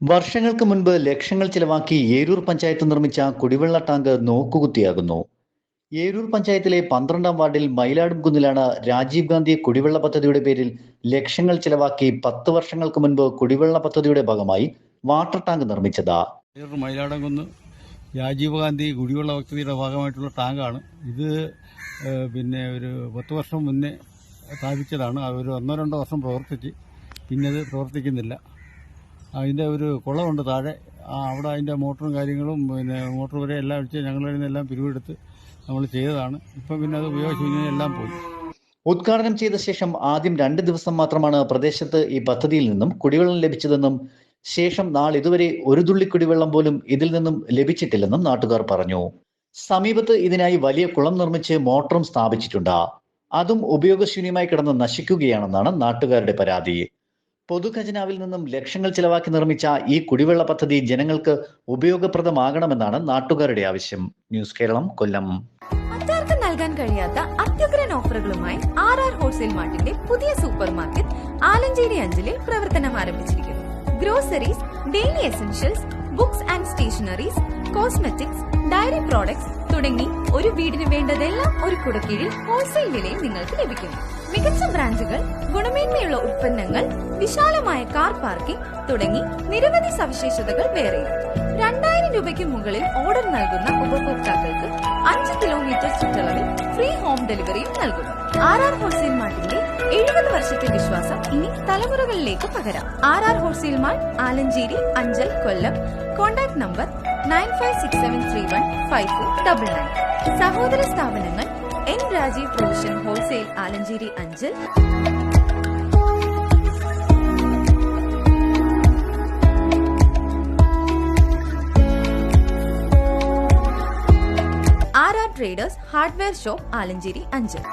വർഷങ്ങൾക്ക് മുൻപ് ലക്ഷങ്ങൾ ചിലവാക്കി ഏരൂർ പഞ്ചായത്ത് നിർമ്മിച്ച കുടിവെള്ള ടാങ്ക് നോക്കുകുത്തിയാകുന്നു. ഏരൂർ പഞ്ചായത്തിലെ പന്ത്രണ്ടാം വാർഡിൽ മയിലാടുംകുന്നിലാണ് രാജീവ് ഗാന്ധി കുടിവെള്ള പദ്ധതിയുടെ പേരിൽ ലക്ഷങ്ങൾ ചിലവാക്കി പത്ത് വർഷങ്ങൾക്ക് മുൻപ് കുടിവെള്ള പദ്ധതിയുടെ ഭാഗമായി വാട്ടർ ടാങ്ക് നിർമ്മിച്ചത്. മയിലാടംകുന്ന് രാജീവ് ഗാന്ധി കുടിവെള്ള പദ്ധതിയുടെ ഭാഗമായിട്ടുള്ള ടാങ്കാണ്. ഇത് പിന്നെ ഒരു പത്ത് വർഷം മുന്നേ സ്ഥാപിച്ചതാണ്. ഒരു ഒന്നോ രണ്ടോ വർഷം പ്രവർത്തിച്ച് പിന്നെ അത് പ്രവർത്തിക്കുന്നില്ല. അതിന്റെ ഒരു കുളമുണ്ട് താഴെ. അവിടെ അതിന്റെ മോട്ടറും കാര്യങ്ങളും പിന്നെ മോട്ടർ വരെ എല്ലാം അടിച്ച് ഞങ്ങളിൽ നിന്നെല്ലാം പിരിവെടുത്ത് നമ്മൾ ചെയ്തതാണ്. ഇപ്പം പിന്നെ അത് ഉപയോഗിച്ചു എല്ലാം പോയി. ഉദ്ഘാടനം ചെയ്ത ശേഷം ആദ്യം രണ്ട് ദിവസം മാത്രമാണ് പ്രദേശത്ത് ഈ പദ്ധതിയിൽ നിന്നും കുടിവെള്ളം ലഭിച്ചതെന്നും ശേഷം നാളിതുവരെ ഒരു തുള്ളി കുടിവെള്ളം പോലും ഇതിൽ നിന്നും ലഭിച്ചിട്ടില്ലെന്നും നാട്ടുകാർ പറഞ്ഞു. സമീപത്ത് ഇതിനായി വലിയ കുളം നിർമ്മിച്ച് മോട്ടറും സ്ഥാപിച്ചിട്ടുണ്ട്. അതും ഉപയോഗശൂന്യമായി കിടന്ന് നശിക്കുകയാണെന്നാണ് നാട്ടുകാരുടെ പരാതി. പൊതുഖജനാവിൽ നിന്നും ലക്ഷങ്ങൾ ചിലവാക്കി നിർമ്മിച്ച ഈ കുടിവെള്ള പദ്ധതി ജനങ്ങൾക്ക് ഉപയോഗപ്രദമാകണമെന്നാണ് നാട്ടുകാരുടെ ആവശ്യം. ന്യൂസ് കേരളം കൊല്ലം. നൽകാൻ കഴിയാത്ത അത്യുഗ്രൻ ഓഫറുകളുമായി ആർ ആർ ഹോൾസെയിൽ മാർട്ടിന്റെ പുതിയ സൂപ്പർ മാർക്കറ്റ് ആലഞ്ചേരി അഞ്ചലിൽ പ്രവർത്തനം ആരംഭിച്ചിരിക്കുന്നു. Groceries daily essentials books and stationeries cosmetics dairy products തുടങ്ങി ഒരു വീടിന് വേണ്ടതെല്ലാം ഒരു കുടക്കീഴിൽ ഹോൾസെയിൽ വിലയിൽ നിങ്ങൾക്ക് ലഭിക്കുന്നു മികച്ച ബ്രാൻഡുകൾ ഗുണമേന്മയുള്ള ഉൽപ്പന്നങ്ങൾ വിശാലമായ കാർ പാർക്കിംഗ് തുടങ്ങി നിരവധി സവിശേഷതകൾ വേറെ രണ്ടായിരം രൂപയ്ക്ക് മുകളിൽ ഓർഡർ നൽകുന്ന ഉപഭോക്താക്കൾക്ക് അഞ്ച് കിലോമീറ്റർ ചുറ്റളവിൽ ഫ്രീ ഹോം ഡെലിവറിയും നൽകുന്നു ആർ ആർ ഹോൾസെയിൽ മാർട്ടിന്റെ എഴുപത് വർഷത്തെ വിശ്വാസം ഇനി തലമുറകളിലേക്ക് പകരാം. R R wholesale mart Alanchery Anchal Kollam. Contact number nine five six seven three one five four double nine. സഹോദര സ്ഥാപനങ്ങൾ N Rajeev provision wholesale Alanchery Anchal. R R traders hardware shop Alanchery Anchal.